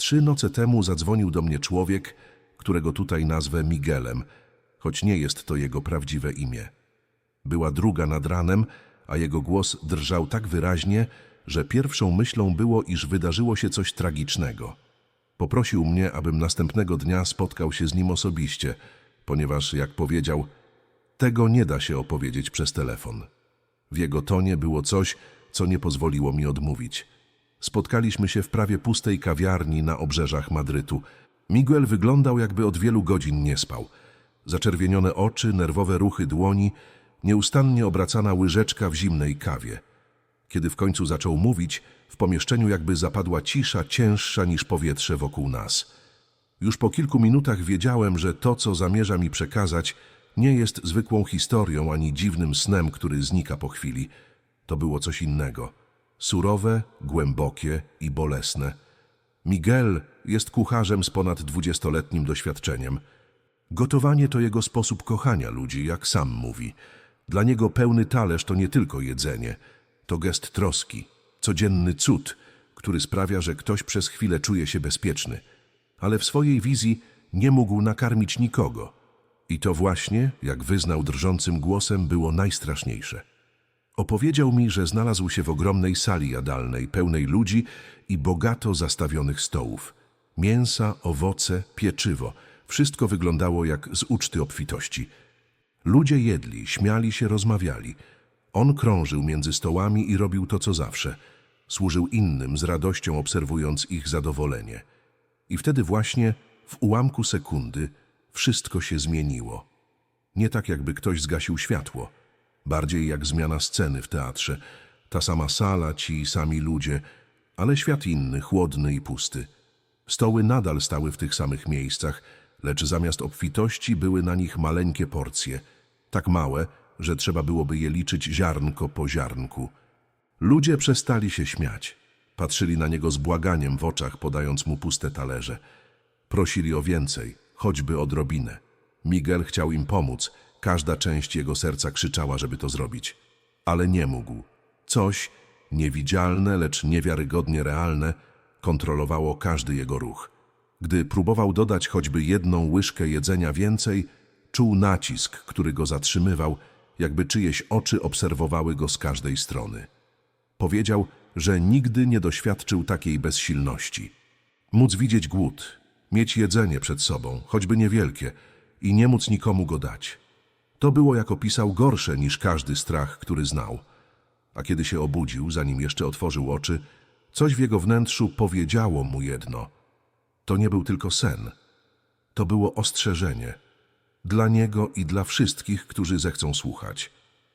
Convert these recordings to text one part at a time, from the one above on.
Trzy noce temu zadzwonił do mnie człowiek, którego tutaj nazwę Miguelem, choć nie jest to jego prawdziwe imię. Była druga nad ranem, a jego głos drżał tak wyraźnie, że pierwszą myślą było, iż wydarzyło się coś tragicznego. Poprosił mnie, abym następnego dnia spotkał się z nim osobiście, ponieważ, jak powiedział, tego nie da się opowiedzieć przez telefon. W jego tonie było coś, co nie pozwoliło mi odmówić. Spotkaliśmy się w prawie pustej kawiarni na obrzeżach Madrytu. Miguel wyglądał, jakby od wielu godzin nie spał. Zaczerwienione oczy, nerwowe ruchy dłoni, nieustannie obracana łyżeczka w zimnej kawie. Kiedy w końcu zaczął mówić, w pomieszczeniu jakby zapadła cisza cięższa niż powietrze wokół nas. Już po kilku minutach wiedziałem, że to, co zamierza mi przekazać, nie jest zwykłą historią ani dziwnym snem, który znika po chwili. To było coś innego. Surowe, głębokie i bolesne. Miguel jest kucharzem z ponad dwudziestoletnim doświadczeniem. Gotowanie to jego sposób kochania ludzi, jak sam mówi. Dla niego pełny talerz to nie tylko jedzenie, to gest troski, codzienny cud, który sprawia, że ktoś przez chwilę czuje się bezpieczny. Ale w swojej wizji nie mógł nakarmić nikogo. I to właśnie, jak wyznał drżącym głosem, było najstraszniejsze. Opowiedział mi, że znalazł się w ogromnej sali jadalnej, pełnej ludzi i bogato zastawionych stołów. Mięsa, owoce, pieczywo wszystko wyglądało jak z uczty obfitości. Ludzie jedli, śmiali się, rozmawiali. On krążył między stołami i robił to, co zawsze. Służył innym z radością, obserwując ich zadowolenie. I wtedy właśnie, w ułamku sekundy, wszystko się zmieniło. Nie tak, jakby ktoś zgasił światło. Bardziej jak zmiana sceny w teatrze. Ta sama sala, ci sami ludzie, ale świat inny, chłodny i pusty. Stoły nadal stały w tych samych miejscach, lecz zamiast obfitości były na nich maleńkie porcje. Tak małe, że trzeba byłoby je liczyć ziarnko po ziarnku. Ludzie przestali się śmiać. Patrzyli na niego z błaganiem w oczach, podając mu puste talerze. Prosili o więcej, choćby odrobinę. Miguel chciał im pomóc. Każda część jego serca krzyczała, żeby to zrobić. Ale nie mógł. Coś, niewidzialne, lecz niewiarygodnie realne, kontrolowało każdy jego ruch. Gdy próbował dodać choćby jedną łyżkę jedzenia więcej, czuł nacisk, który go zatrzymywał, jakby czyjeś oczy obserwowały go z każdej strony. Powiedział, że nigdy nie doświadczył takiej bezsilności. Móc widzieć głód, mieć jedzenie przed sobą, choćby niewielkie, i nie móc nikomu go dać. To było, jak opisał, gorsze niż każdy strach, który znał. A kiedy się obudził, zanim jeszcze otworzył oczy, coś w jego wnętrzu powiedziało mu jedno. To nie był tylko sen. To było ostrzeżenie. Dla niego i dla wszystkich, którzy zechcą słuchać.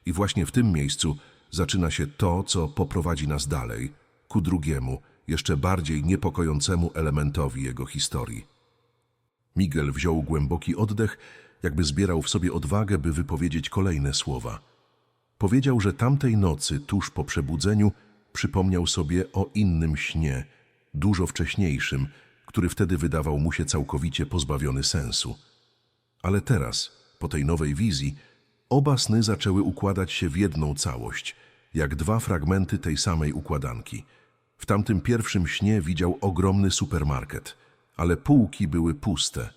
I właśnie w tym miejscu zaczyna się to, co poprowadzi nas dalej, ku drugiemu, jeszcze bardziej niepokojącemu elementowi jego historii. Miguel wziął głęboki oddech, jakby zbierał w sobie odwagę, by wypowiedzieć kolejne słowa. Powiedział, że tamtej nocy, tuż po przebudzeniu, przypomniał sobie o innym śnie, dużo wcześniejszym, który wtedy wydawał mu się całkowicie pozbawiony sensu. Ale teraz, po tej nowej wizji, oba sny zaczęły układać się w jedną całość, jak dwa fragmenty tej samej układanki. W tamtym pierwszym śnie widział ogromny supermarket, ale półki były puste.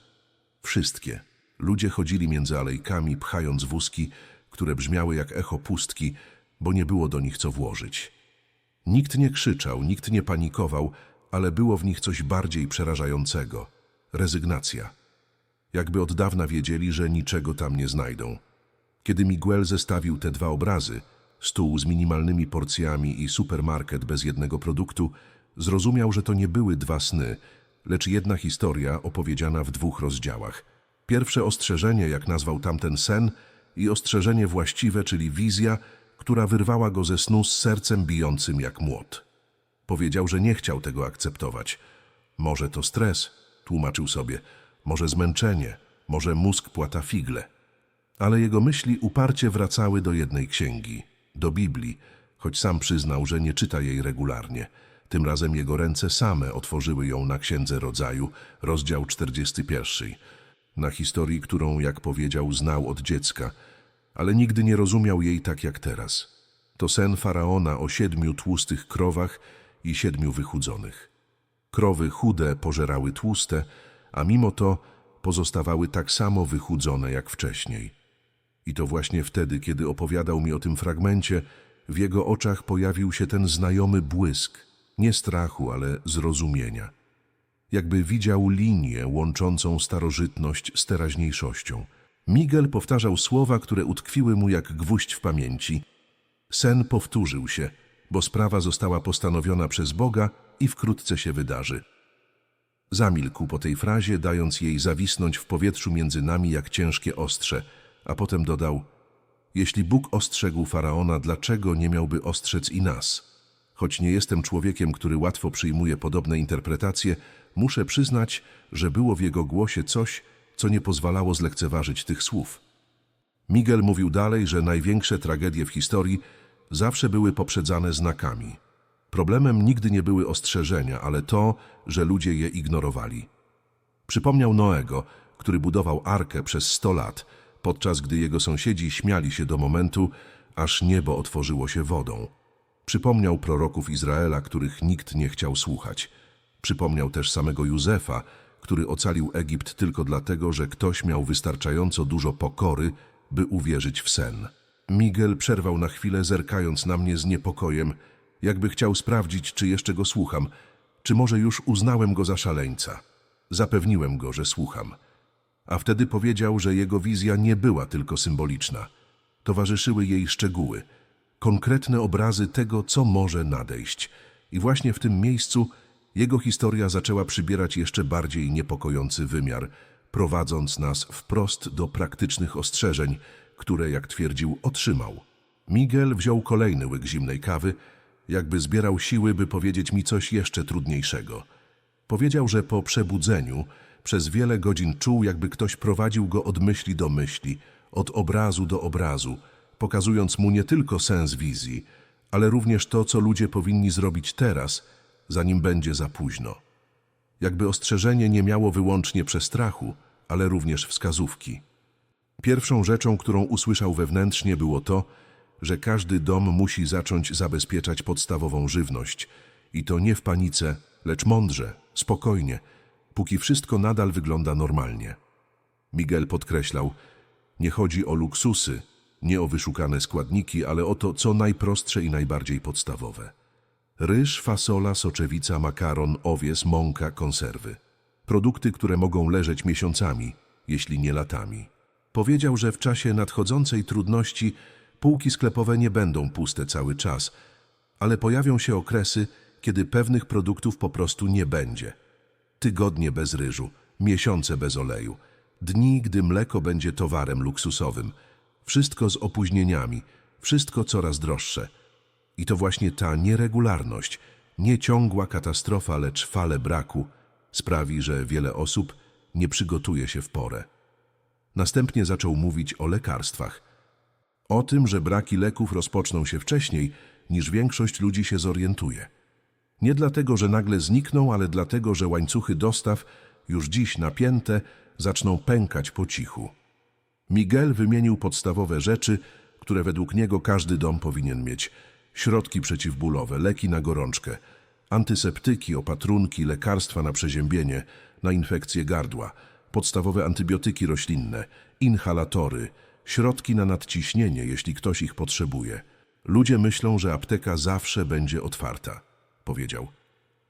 Wszystkie. Ludzie chodzili między alejkami, pchając wózki, które brzmiały jak echo pustki, bo nie było do nich co włożyć. Nikt nie krzyczał, nikt nie panikował, ale było w nich coś bardziej przerażającego rezygnacja. Jakby od dawna wiedzieli, że niczego tam nie znajdą. Kiedy Miguel zestawił te dwa obrazy, stół z minimalnymi porcjami i supermarket bez jednego produktu, zrozumiał, że to nie były dwa sny, lecz jedna historia opowiedziana w dwóch rozdziałach. Pierwsze ostrzeżenie, jak nazwał tamten sen, i ostrzeżenie właściwe, czyli wizja, która wyrwała go ze snu z sercem bijącym jak młot. Powiedział, że nie chciał tego akceptować. Może to stres, tłumaczył sobie, może zmęczenie, może mózg płata figle. Ale jego myśli uparcie wracały do jednej księgi, do Biblii, choć sam przyznał, że nie czyta jej regularnie. Tym razem jego ręce same otworzyły ją na Księdze Rodzaju, rozdział 41, na historii, którą, jak powiedział, znał od dziecka, ale nigdy nie rozumiał jej tak jak teraz. To sen faraona o siedmiu tłustych krowach i siedmiu wychudzonych. Krowy chude pożerały tłuste, a mimo to pozostawały tak samo wychudzone jak wcześniej. I to właśnie wtedy, kiedy opowiadał mi o tym fragmencie, w jego oczach pojawił się ten znajomy błysk, nie strachu, ale zrozumienia. Jakby widział linię łączącą starożytność z teraźniejszością. Miguel powtarzał słowa, które utkwiły mu jak gwóźdź w pamięci. Sen powtórzył się, bo sprawa została postanowiona przez Boga i wkrótce się wydarzy. Zamilkł po tej frazie, dając jej zawisnąć w powietrzu między nami jak ciężkie ostrze, a potem dodał: Jeśli Bóg ostrzegł faraona, dlaczego nie miałby ostrzec i nas? Choć nie jestem człowiekiem, który łatwo przyjmuje podobne interpretacje, muszę przyznać, że było w jego głosie coś, co nie pozwalało zlekceważyć tych słów. Miguel mówił dalej, że największe tragedie w historii zawsze były poprzedzane znakami. Problemem nigdy nie były ostrzeżenia, ale to, że ludzie je ignorowali. Przypomniał Noego, który budował arkę przez sto lat, podczas gdy jego sąsiedzi śmiali się do momentu, aż niebo otworzyło się wodą. Przypomniał proroków Izraela, których nikt nie chciał słuchać. Przypomniał też samego Józefa, który ocalił Egipt tylko dlatego, że ktoś miał wystarczająco dużo pokory, by uwierzyć w sen. Miguel przerwał na chwilę, zerkając na mnie z niepokojem, jakby chciał sprawdzić, czy jeszcze go słucham, czy może już uznałem go za szaleńca. Zapewniłem go, że słucham. A wtedy powiedział, że jego wizja nie była tylko symboliczna. Towarzyszyły jej szczegóły, konkretne obrazy tego, co może nadejść. I właśnie w tym miejscu jego historia zaczęła przybierać jeszcze bardziej niepokojący wymiar, prowadząc nas wprost do praktycznych ostrzeżeń, które, jak twierdził, otrzymał. Miguel wziął kolejny łyk zimnej kawy, jakby zbierał siły, by powiedzieć mi coś jeszcze trudniejszego. Powiedział, że po przebudzeniu przez wiele godzin czuł, jakby ktoś prowadził go od myśli do myśli, od obrazu do obrazu, pokazując mu nie tylko sens wizji, ale również to, co ludzie powinni zrobić teraz, zanim będzie za późno. Jakby ostrzeżenie nie miało wyłącznie przestrachu, ale również wskazówki. Pierwszą rzeczą, którą usłyszał wewnętrznie, było to, że każdy dom musi zacząć zabezpieczać podstawową żywność. I to nie w panice, lecz mądrze, spokojnie, póki wszystko nadal wygląda normalnie. Miguel podkreślał, nie chodzi o luksusy, nie o wyszukane składniki, ale o to, co najprostsze i najbardziej podstawowe. Ryż, fasola, soczewica, makaron, owies, mąka, konserwy. Produkty, które mogą leżeć miesiącami, jeśli nie latami. Powiedział, że w czasie nadchodzącej trudności półki sklepowe nie będą puste cały czas, ale pojawią się okresy, kiedy pewnych produktów po prostu nie będzie. Tygodnie bez ryżu, miesiące bez oleju, dni, gdy mleko będzie towarem luksusowym. Wszystko z opóźnieniami, wszystko coraz droższe. I to właśnie ta nieregularność, nie ciągła katastrofa, lecz fale braku sprawi, że wiele osób nie przygotuje się w porę. Następnie zaczął mówić o lekarstwach. O tym, że braki leków rozpoczną się wcześniej, niż większość ludzi się zorientuje. Nie dlatego, że nagle znikną, ale dlatego, że łańcuchy dostaw, już dziś napięte, zaczną pękać po cichu. Miguel wymienił podstawowe rzeczy, które według niego każdy dom powinien mieć. Środki przeciwbólowe, leki na gorączkę, antyseptyki, opatrunki, lekarstwa na przeziębienie, na infekcję gardła, podstawowe antybiotyki roślinne, inhalatory, środki na nadciśnienie, jeśli ktoś ich potrzebuje. Ludzie myślą, że apteka zawsze będzie otwarta, powiedział.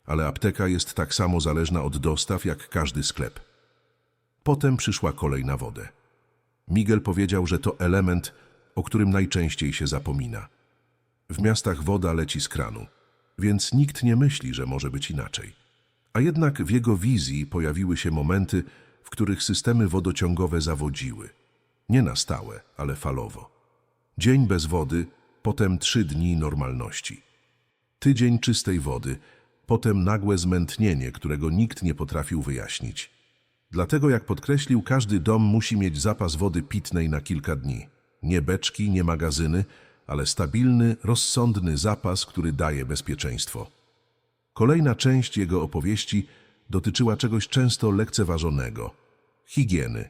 Ale apteka jest tak samo zależna od dostaw jak każdy sklep. Potem przyszła kolej na wodę. Miguel powiedział, że to element, o którym najczęściej się zapomina. W miastach woda leci z kranu, więc nikt nie myśli, że może być inaczej. A jednak w jego wizji pojawiły się momenty, w których systemy wodociągowe zawodziły. Nie na stałe, ale falowo. Dzień bez wody, potem trzy dni normalności. Tydzień czystej wody, potem nagłe zmętnienie, którego nikt nie potrafił wyjaśnić. Dlatego, jak podkreślił, każdy dom musi mieć zapas wody pitnej na kilka dni. Nie beczki, nie magazyny, ale stabilny, rozsądny zapas, który daje bezpieczeństwo. Kolejna część jego opowieści dotyczyła czegoś często lekceważonego higieny.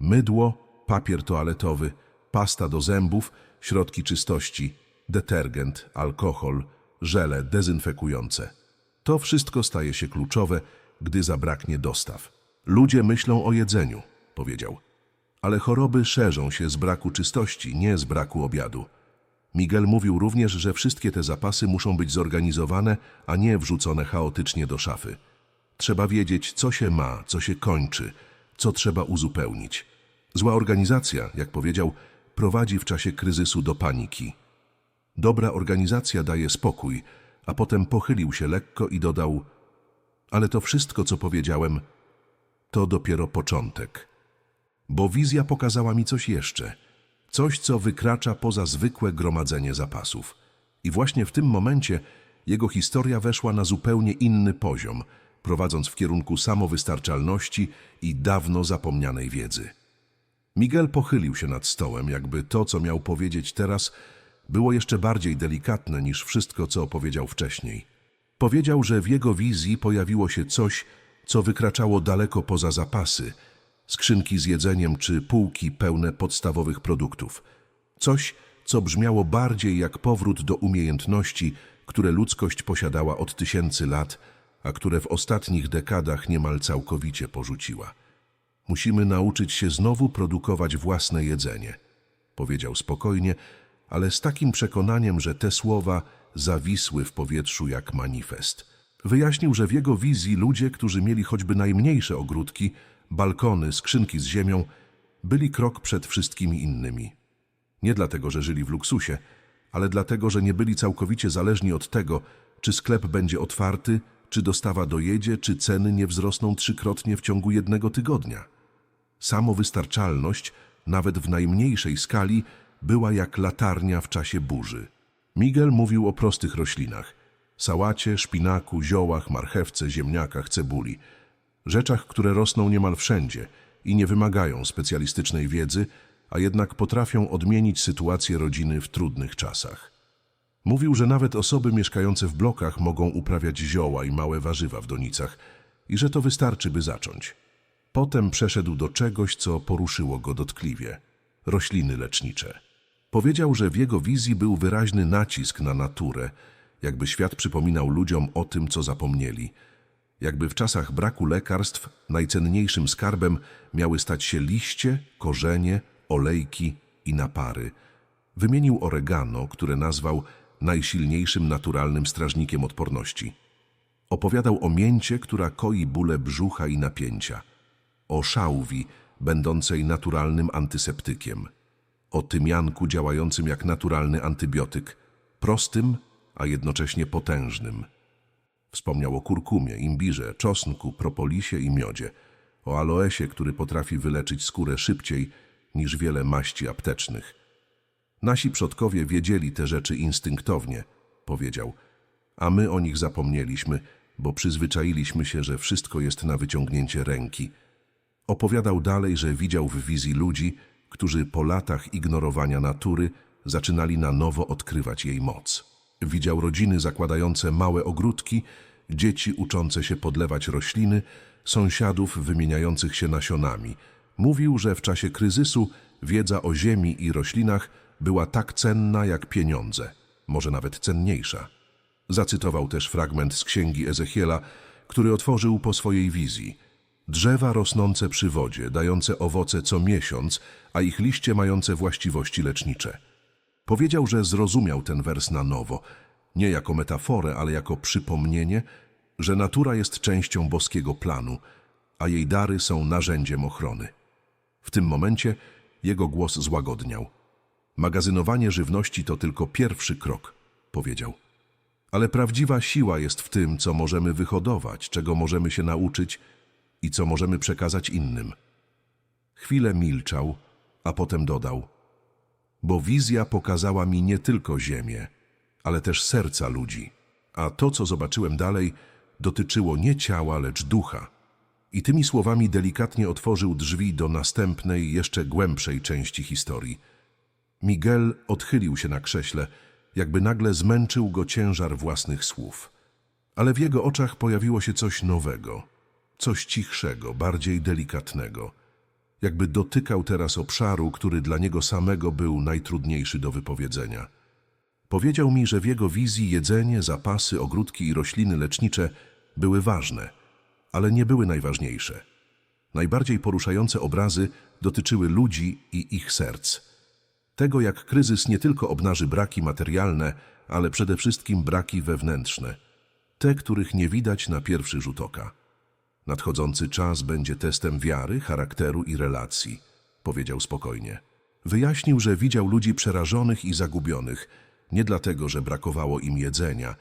Mydło, papier toaletowy, pasta do zębów, środki czystości, detergent, alkohol, żele dezynfekujące. To wszystko staje się kluczowe, gdy zabraknie dostaw. Ludzie myślą o jedzeniu, powiedział. Ale choroby szerzą się z braku czystości, nie z braku obiadu. Miguel mówił również, że wszystkie te zapasy muszą być zorganizowane, a nie wrzucone chaotycznie do szafy. Trzeba wiedzieć, co się ma, co się kończy, co trzeba uzupełnić. Zła organizacja, jak powiedział, prowadzi w czasie kryzysu do paniki. Dobra organizacja daje spokój, a potem pochylił się lekko i dodał: Ale to wszystko, co powiedziałem, to dopiero początek. Bo wizja pokazała mi coś jeszcze. Coś, co wykracza poza zwykłe gromadzenie zapasów. I właśnie w tym momencie jego historia weszła na zupełnie inny poziom, prowadząc w kierunku samowystarczalności i dawno zapomnianej wiedzy. Miguel pochylił się nad stołem, jakby to, co miał powiedzieć teraz, było jeszcze bardziej delikatne niż wszystko, co opowiedział wcześniej. Powiedział, że w jego wizji pojawiło się coś, co wykraczało daleko poza zapasy, skrzynki z jedzeniem czy półki pełne podstawowych produktów. Coś, co brzmiało bardziej jak powrót do umiejętności, które ludzkość posiadała od tysięcy lat, a które w ostatnich dekadach niemal całkowicie porzuciła. Musimy nauczyć się znowu produkować własne jedzenie, powiedział spokojnie, ale z takim przekonaniem, że te słowa zawisły w powietrzu jak manifest. Wyjaśnił, że w jego wizji ludzie, którzy mieli choćby najmniejsze ogródki, balkony, skrzynki z ziemią, byli krok przed wszystkimi innymi. Nie dlatego, że żyli w luksusie, ale dlatego, że nie byli całkowicie zależni od tego, czy sklep będzie otwarty, czy dostawa dojedzie, czy ceny nie wzrosną trzykrotnie w ciągu jednego tygodnia. Samowystarczalność, nawet w najmniejszej skali, była jak latarnia w czasie burzy. Miguel mówił o prostych roślinach sałacie, szpinaku, ziołach, marchewce, ziemniakach, cebuli rzeczach, które rosną niemal wszędzie i nie wymagają specjalistycznej wiedzy, a jednak potrafią odmienić sytuację rodziny w trudnych czasach. Mówił, że nawet osoby mieszkające w blokach mogą uprawiać zioła i małe warzywa w donicach i że to wystarczy, by zacząć. Potem przeszedł do czegoś, co poruszyło go dotkliwie rośliny lecznicze. Powiedział, że w jego wizji był wyraźny nacisk na naturę, jakby świat przypominał ludziom o tym, co zapomnieli. Jakby w czasach braku lekarstw najcenniejszym skarbem miały stać się liście, korzenie, olejki i napary. Wymienił oregano, które nazwał najsilniejszym naturalnym strażnikiem odporności. Opowiadał o mięcie, która koi bóle brzucha i napięcia. O szałwi, będącej naturalnym antyseptykiem. O tymianku działającym jak naturalny antybiotyk. Prostym, a jednocześnie potężnym. Wspomniał o kurkumie, imbirze, czosnku, propolisie i miodzie. O aloesie, który potrafi wyleczyć skórę szybciej niż wiele maści aptecznych. Nasi przodkowie wiedzieli te rzeczy instynktownie, powiedział, a my o nich zapomnieliśmy, bo przyzwyczailiśmy się, że wszystko jest na wyciągnięcie ręki. Opowiadał dalej, że widział w wizji ludzi, którzy po latach ignorowania natury zaczynali na nowo odkrywać jej moc. Widział rodziny zakładające małe ogródki, dzieci uczące się podlewać rośliny, sąsiadów wymieniających się nasionami. Mówił, że w czasie kryzysu wiedza o ziemi i roślinach była tak cenna jak pieniądze, może nawet cenniejsza. Zacytował też fragment z księgi Ezechiela, który otworzył po swojej wizji. Drzewa rosnące przy wodzie, dające owoce co miesiąc, a ich liście mające właściwości lecznicze. Powiedział, że zrozumiał ten wers na nowo, nie jako metaforę, ale jako przypomnienie, że natura jest częścią boskiego planu, a jej dary są narzędziem ochrony. W tym momencie jego głos złagodniał. Magazynowanie żywności to tylko pierwszy krok, powiedział. Ale prawdziwa siła jest w tym, co możemy wyhodować, czego możemy się nauczyć i co możemy przekazać innym. Chwilę milczał, a potem dodał: Bo wizja pokazała mi nie tylko ziemię, ale też serca ludzi. A to, co zobaczyłem dalej, dotyczyło nie ciała, lecz ducha. I tymi słowami delikatnie otworzył drzwi do następnej, jeszcze głębszej części historii. Miguel odchylił się na krześle, jakby nagle zmęczył go ciężar własnych słów. Ale w jego oczach pojawiło się coś nowego, coś cichszego, bardziej delikatnego. Jakby dotykał teraz obszaru, który dla niego samego był najtrudniejszy do wypowiedzenia. Powiedział mi, że w jego wizji jedzenie, zapasy, ogródki i rośliny lecznicze były ważne, ale nie były najważniejsze. Najbardziej poruszające obrazy dotyczyły ludzi i ich serc. Tego, jak kryzys nie tylko obnaży braki materialne, ale przede wszystkim braki wewnętrzne. Te, których nie widać na pierwszy rzut oka. Nadchodzący czas będzie testem wiary, charakteru i relacji, powiedział spokojnie. Wyjaśnił, że widział ludzi przerażonych i zagubionych, nie dlatego, że brakowało im jedzenia,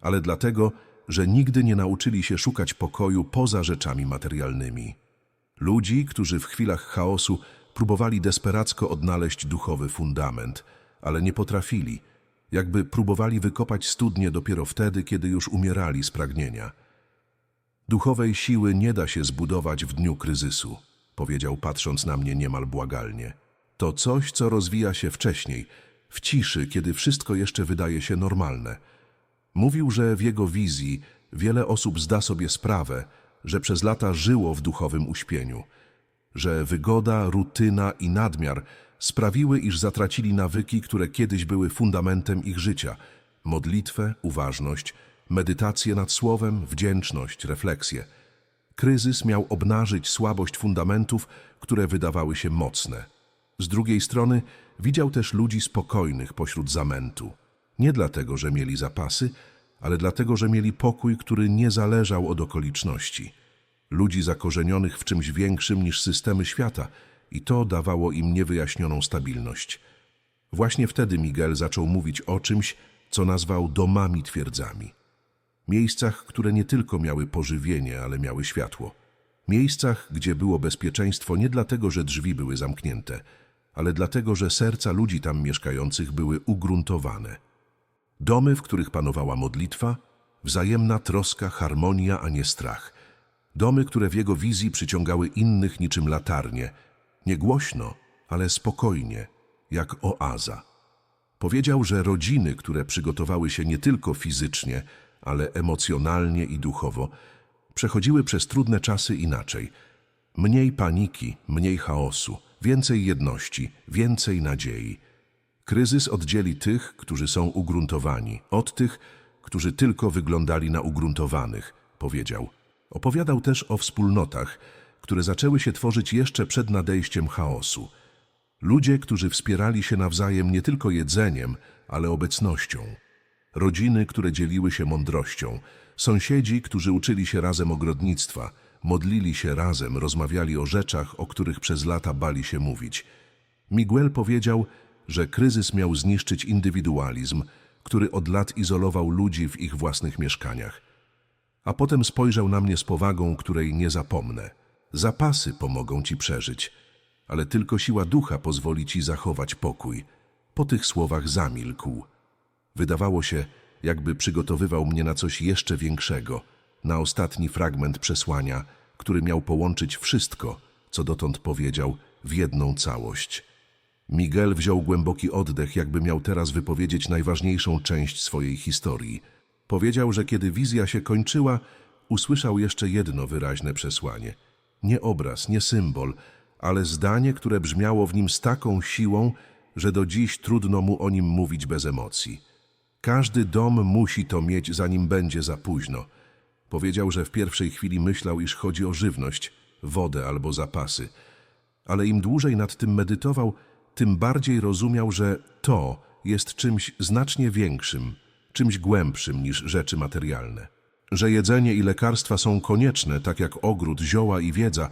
ale dlatego, że nigdy nie nauczyli się szukać pokoju poza rzeczami materialnymi. Ludzi, którzy w chwilach chaosu próbowali desperacko odnaleźć duchowy fundament, ale nie potrafili, jakby próbowali wykopać studnie dopiero wtedy, kiedy już umierali z pragnienia. Duchowej siły nie da się zbudować w dniu kryzysu, powiedział patrząc na mnie niemal błagalnie. To coś, co rozwija się wcześniej, w ciszy, kiedy wszystko jeszcze wydaje się normalne. Mówił, że w jego wizji wiele osób zda sobie sprawę, że przez lata żyło w duchowym uśpieniu, że wygoda, rutyna i nadmiar sprawiły, iż zatracili nawyki, które kiedyś były fundamentem ich życia modlitwę, uważność, medytację nad słowem, wdzięczność, refleksję. Kryzys miał obnażyć słabość fundamentów, które wydawały się mocne. Z drugiej strony widział też ludzi spokojnych pośród zamętu. Nie dlatego, że mieli zapasy, ale dlatego, że mieli pokój, który nie zależał od okoliczności. Ludzi zakorzenionych w czymś większym niż systemy świata i to dawało im niewyjaśnioną stabilność. Właśnie wtedy Miguel zaczął mówić o czymś, co nazwał domami twierdzami. Miejscach, które nie tylko miały pożywienie, ale miały światło. Miejscach, gdzie było bezpieczeństwo nie dlatego, że drzwi były zamknięte, ale dlatego, że serca ludzi tam mieszkających były ugruntowane. Domy, w których panowała modlitwa, wzajemna troska, harmonia, a nie strach. Domy, które w jego wizji przyciągały innych niczym latarnie, nie głośno, ale spokojnie, jak oaza. Powiedział, że rodziny, które przygotowały się nie tylko fizycznie, ale emocjonalnie i duchowo, przechodziły przez trudne czasy inaczej. Mniej paniki, mniej chaosu, więcej jedności, więcej nadziei. Kryzys oddzieli tych, którzy są ugruntowani, od tych, którzy tylko wyglądali na ugruntowanych, powiedział. Opowiadał też o wspólnotach, które zaczęły się tworzyć jeszcze przed nadejściem chaosu. Ludzie, którzy wspierali się nawzajem nie tylko jedzeniem, ale obecnością. Rodziny, które dzieliły się mądrością. Sąsiedzi, którzy uczyli się razem ogrodnictwa, modlili się razem, rozmawiali o rzeczach, o których przez lata bali się mówić. Miguel powiedział, że kryzys miał zniszczyć indywidualizm, który od lat izolował ludzi w ich własnych mieszkaniach. A potem spojrzał na mnie z powagą, której nie zapomnę. Zapasy pomogą ci przeżyć, ale tylko siła ducha pozwoli ci zachować pokój. Po tych słowach zamilkł. Wydawało się, jakby przygotowywał mnie na coś jeszcze większego, na ostatni fragment przesłania, który miał połączyć wszystko, co dotąd powiedział, w jedną całość. Miguel wziął głęboki oddech, jakby miał teraz wypowiedzieć najważniejszą część swojej historii. Powiedział, że kiedy wizja się kończyła, usłyszał jeszcze jedno wyraźne przesłanie. Nie obraz, nie symbol, ale zdanie, które brzmiało w nim z taką siłą, że do dziś trudno mu o nim mówić bez emocji. Każdy dom musi to mieć, zanim będzie za późno. Powiedział, że w pierwszej chwili myślał, iż chodzi o żywność, wodę albo zapasy. Ale im dłużej nad tym medytował, tym bardziej rozumiał, że to jest czymś znacznie większym, czymś głębszym niż rzeczy materialne. Że jedzenie i lekarstwa są konieczne, tak jak ogród, zioła i wiedza,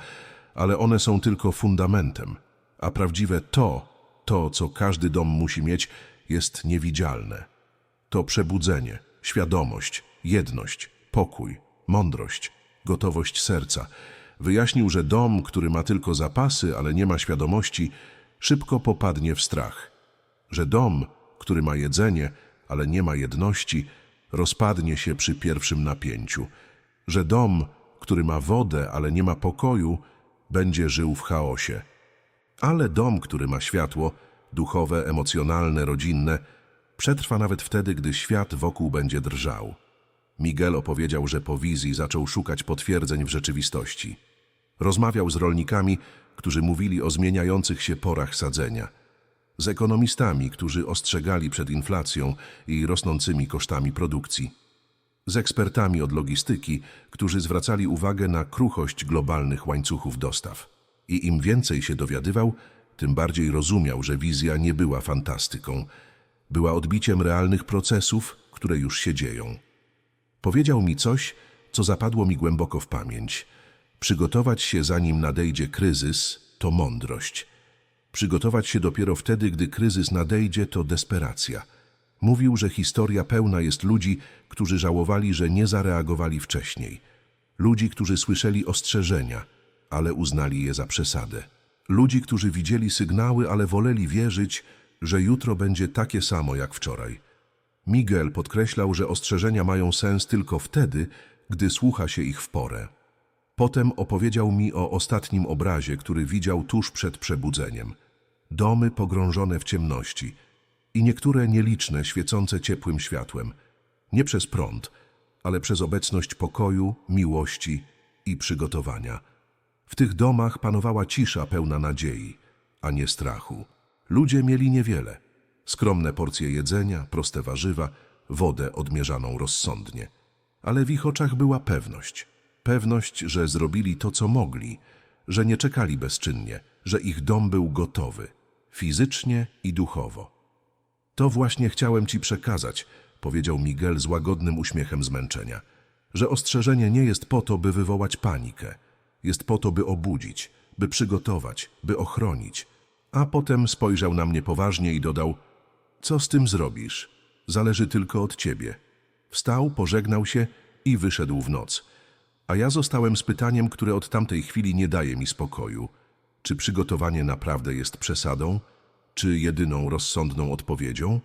ale one są tylko fundamentem. A prawdziwe to, to, co każdy dom musi mieć, jest niewidzialne. To przebudzenie, świadomość, jedność, pokój, mądrość, gotowość serca. Wyjaśnił, że dom, który ma tylko zapasy, ale nie ma świadomości, szybko popadnie w strach. Że dom, który ma jedzenie, ale nie ma jedności, rozpadnie się przy pierwszym napięciu. Że dom, który ma wodę, ale nie ma pokoju, będzie żył w chaosie. Ale dom, który ma światło, duchowe, emocjonalne, rodzinne, przetrwa nawet wtedy, gdy świat wokół będzie drżał. Miguel opowiedział, że po wizji zaczął szukać potwierdzeń w rzeczywistości. Rozmawiał z rolnikami, którzy mówili o zmieniających się porach sadzenia. z ekonomistami, którzy ostrzegali przed inflacją i rosnącymi kosztami produkcji, z ekspertami od logistyki, którzy zwracali uwagę na kruchość globalnych łańcuchów dostaw. I im więcej się dowiadywał, tym bardziej rozumiał, że wizja nie była fantastyką, była odbiciem realnych procesów, które już się dzieją. Powiedział mi coś, co zapadło mi głęboko w pamięć. Przygotować się zanim nadejdzie kryzys to mądrość. Przygotować się dopiero wtedy, gdy kryzys nadejdzie, to desperacja. Mówił, że historia pełna jest ludzi, którzy żałowali, że nie zareagowali wcześniej. Ludzi, którzy słyszeli ostrzeżenia, ale uznali je za przesadę. Ludzi, którzy widzieli sygnały, ale woleli wierzyć, że jutro będzie takie samo jak wczoraj. Miguel podkreślał, że ostrzeżenia mają sens tylko wtedy, gdy słucha się ich w porę. Potem opowiedział mi o ostatnim obrazie, który widział tuż przed przebudzeniem. Domy pogrążone w ciemności i niektóre nieliczne świecące ciepłym światłem. Nie przez prąd, ale przez obecność pokoju, miłości i przygotowania. W tych domach panowała cisza pełna nadziei, a nie strachu. Ludzie mieli niewiele. Skromne porcje jedzenia, proste warzywa, wodę odmierzaną rozsądnie. Ale w ich oczach była pewność. Pewność, że zrobili to, co mogli, że nie czekali bezczynnie, że ich dom był gotowy, fizycznie i duchowo. To właśnie chciałem ci przekazać, powiedział Miguel z łagodnym uśmiechem zmęczenia, że ostrzeżenie nie jest po to, by wywołać panikę. Jest po to, by obudzić, by przygotować, by ochronić. A potem spojrzał na mnie poważnie i dodał: Co z tym zrobisz? Zależy tylko od ciebie. Wstał, pożegnał się i wyszedł w noc. A ja zostałem z pytaniem, które od tamtej chwili nie daje mi spokoju. Czy przygotowanie naprawdę jest przesadą? Czy jedyną rozsądną odpowiedzią?